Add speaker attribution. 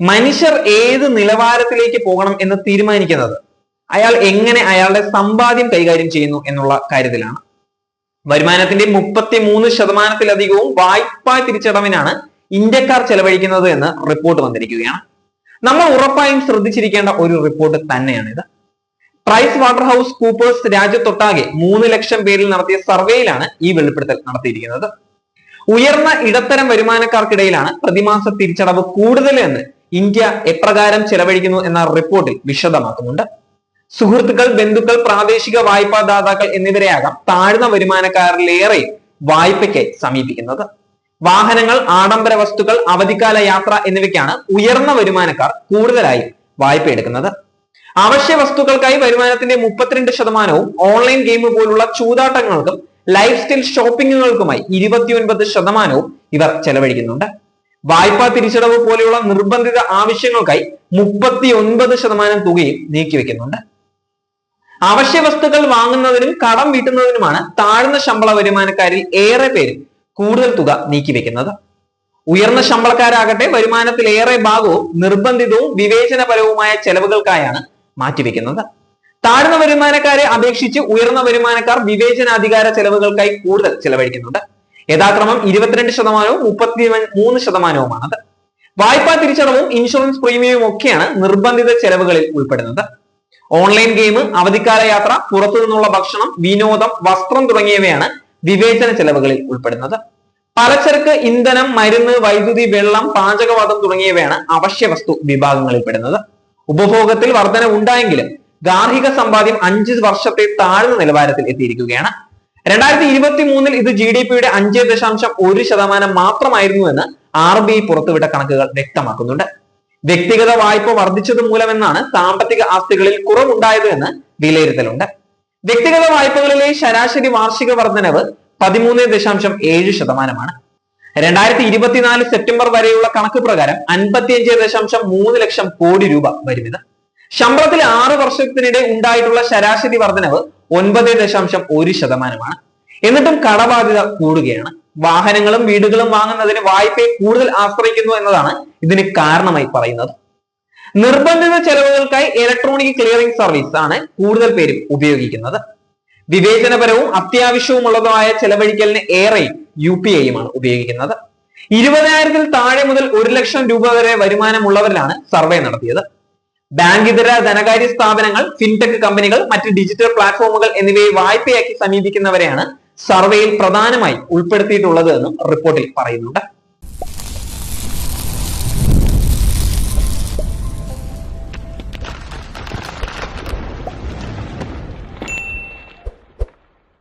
Speaker 1: മനുഷ്യർ ഏത് നിലവാരത്തിലേക്ക് പോകണം എന്ന് തീരുമാനിക്കുന്നത്? അയാൾ എങ്ങനെ അയാളുടെ സമ്പാദ്യം കൈകാര്യം ചെയ്യുന്നു എന്നുള്ള കാര്യത്തിലാണ്. വരുമാനത്തിന്റെ മുപ്പത്തി മൂന്ന് ശതമാനത്തിലധികവും വായ്പാ തിരിച്ചടവിനാണ് ഇന്ത്യക്കാർ ചെലവഴിക്കുന്നത് എന്ന് റിപ്പോർട്ട് വന്നിരിക്കുകയാണ്. നമ്മൾ ഉറപ്പായും ശ്രദ്ധിച്ചിരിക്കേണ്ട ഒരു റിപ്പോർട്ട് തന്നെയാണിത്. പ്രൈസ് വാട്ടർ ഹൗസ് കൂപ്പേഴ്സ് രാജ്യത്തൊട്ടാകെ മൂന്ന് ലക്ഷം പേരിൽ നടത്തിയ സർവേയിലാണ് ഈ വെളിപ്പെടുത്തൽ നടത്തിയിരിക്കുന്നത്. ഉയർന്ന ഇടത്തരം വരുമാനക്കാർക്കിടയിലാണ് പ്രതിമാസ തിരിച്ചടവ് കൂടുതൽ എന്ന് ഇന്ത്യ എപ്രകാരം ചെലവഴിക്കുന്നു എന്ന റിപ്പോർട്ടിൽ വിശദമാക്കുന്നുണ്ട്. സുഹൃത്തുക്കൾ ബന്ധുക്കൾ പ്രാദേശിക വായ്പാ ദാതാക്കൾ എന്നിവരെയാകാം താഴ്ന്ന വരുമാനക്കാരിലേറെ വായ്പയ്ക്ക് സമീപിക്കുന്നത്. വാഹനങ്ങൾ ആഡംബര വസ്തുക്കൾ അവധിക്കാല യാത്ര എന്നിവയ്ക്കാണ് ഉയർന്ന വരുമാനക്കാർ കൂടുതലായി വായ്പ എടുക്കുന്നത്. അവശ്യ വസ്തുക്കൾക്കായി വരുമാനത്തിന്റെ മുപ്പത്തിരണ്ട് ശതമാനവും ഓൺലൈൻ ഗെയിം പോലുള്ള ചൂതാട്ടങ്ങൾക്കും ലൈഫ് സ്റ്റൈൽ ഷോപ്പിങ്ങുകൾക്കുമായി ഇരുപത്തിയൊൻപത് ശതമാനവും ഇവർ ചെലവഴിക്കുന്നുണ്ട്. വായ്പാ തിരിച്ചടവ് പോലെയുള്ള നിർബന്ധിത ആവശ്യങ്ങൾക്കായി മുപ്പത്തി ഒൻപത് ശതമാനം തുകയും നീക്കിവെക്കുന്നുണ്ട് അവശ്യ വസ്തുക്കൾ വാങ്ങുന്നതിനും കടം വീട്ടുന്നതിനുമാണ് താഴ്ന്ന ശമ്പള വരുമാനക്കാരിൽ ഏറെ പേര് കൂടുതൽ തുക നീക്കിവെക്കുന്നത് ഉയർന്ന ശമ്പളക്കാരാകട്ടെ വരുമാനത്തിൽ ഏറെ ഭാഗവും നിർബന്ധിതവും വിവേചനപരവുമായ ചെലവുകൾക്കായാണ് മാറ്റിവെക്കുന്നത് താഴ്ന്ന വരുമാനക്കാരെ അപേക്ഷിച്ച് ഉയർന്ന വരുമാനക്കാർ വിവേചനാധികാര ചെലവുകൾക്കായി കൂടുതൽ ചെലവഴിക്കുന്നുണ്ട്. യഥാക്രമം ഇരുപത്തിരണ്ട് ശതമാനവും മുപ്പത്തി മൂന്ന് ശതമാനവുമാണത് വായ്പാ തിരിച്ചടവും ഇൻഷുറൻസ് പ്രീമിയവും ഒക്കെയാണ് നിർബന്ധിത ചെലവുകളിൽ ഉൾപ്പെടുന്നത്. ഓൺലൈൻ ഗെയിം അവധിക്കാല യാത്ര പുറത്തു നിന്നുള്ള ഭക്ഷണം വിനോദം വസ്ത്രം തുടങ്ങിയവയാണ് വിവേചന ചെലവുകളിൽ ഉൾപ്പെടുന്നത്. പലചരക്ക് ഇന്ധനം മരുന്ന് വൈദ്യുതി വെള്ളം പാചകവാതം തുടങ്ങിയവയാണ് അവശ്യ വസ്തു വിഭാഗങ്ങളിൽ പെടുന്നത്. ഉപഭോഗത്തിൽ വർധന ഉണ്ടായെങ്കിലും ഗാർഹിക സമ്പാദ്യം അഞ്ച് വർഷത്തെ താഴ്ന്ന നിലവാരത്തിൽ എത്തിയിരിക്കുകയാണ്. രണ്ടായിരത്തി ഇരുപത്തി മൂന്നിൽ ഇത് ജി ഡി പിയുടെ അഞ്ച് ദശാംശം ഒരു ശതമാനം മാത്രമായിരുന്നു എന്ന് ആർ ബി ഐ പുറത്തുവിട്ട കണക്കുകൾ വ്യക്തമാക്കുന്നുണ്ട്. വ്യക്തിഗത വായ്പ വർദ്ധിച്ചത് മൂലമെന്നാണ് സാമ്പത്തിക ആസ്തികളിൽ കുറവുണ്ടായത് എന്ന് വിലയിരുത്തലുണ്ട്. വ്യക്തിഗത വായ്പകളിലെ ശരാശരി വാർഷിക വർധനവ് പതിമൂന്ന് ദശാംശം ഏഴ് ശതമാനമാണ്. രണ്ടായിരത്തി ഇരുപത്തിനാല് സെപ്റ്റംബർ വരെയുള്ള കണക്ക് പ്രകാരം അൻപത്തിയഞ്ച് ദശാംശം മൂന്ന് ലക്ഷം കോടി രൂപ വരുമിത് ശമ്പളത്തിൽ ആറ് വർഷത്തിനിടെ ഉണ്ടായിട്ടുള്ള ശരാശരി വർധനവ് ഒൻപത് ദശാംശം ഒരു ശതമാനമാണ്. എന്നിട്ടും കടബാധ്യത കൂടുകയാണ്. വാഹനങ്ങളും വീടുകളും വാങ്ങുന്നതിന് വായ്പയെ കൂടുതൽ ആശ്രയിക്കുന്നു എന്നതാണ് ഇതിന് കാരണമായി പറയുന്നത്. നിർബന്ധിത ചെലവുകൾക്കായി ഇലക്ട്രോണിക് ക്ലിയറിംഗ് സർവീസ് ആണ് കൂടുതൽ പേരും ഉപയോഗിക്കുന്നത്. വിവേചനപരവും അത്യാവശ്യവുമുള്ളതുമായ ചെലവഴിക്കലിന് ഏറെ യു പി ഐയുമാണ് ഉപയോഗിക്കുന്നത്. ഇരുപതിനായിരത്തിൽ താഴെ മുതൽ ഒരു ലക്ഷം രൂപ വരെ വരുമാനമുള്ളവരിലാണ് സർവേ നടത്തിയത്. ബാങ്ക് ഇതര ധനകാര്യ സ്ഥാപനങ്ങൾ ഫിൻടെക് കമ്പനികൾ മറ്റ് ഡിജിറ്റൽ പ്ലാറ്റ്ഫോമുകൾ എന്നിവയെ വായ്പയാക്കി സമീപിക്കുന്നവരെയാണ് സർവേയിൽ പ്രധാനമായി ഉൾപ്പെടുത്തിയിട്ടുള്ളത് എന്നും റിപ്പോർട്ടിൽ പറയുന്നുണ്ട്.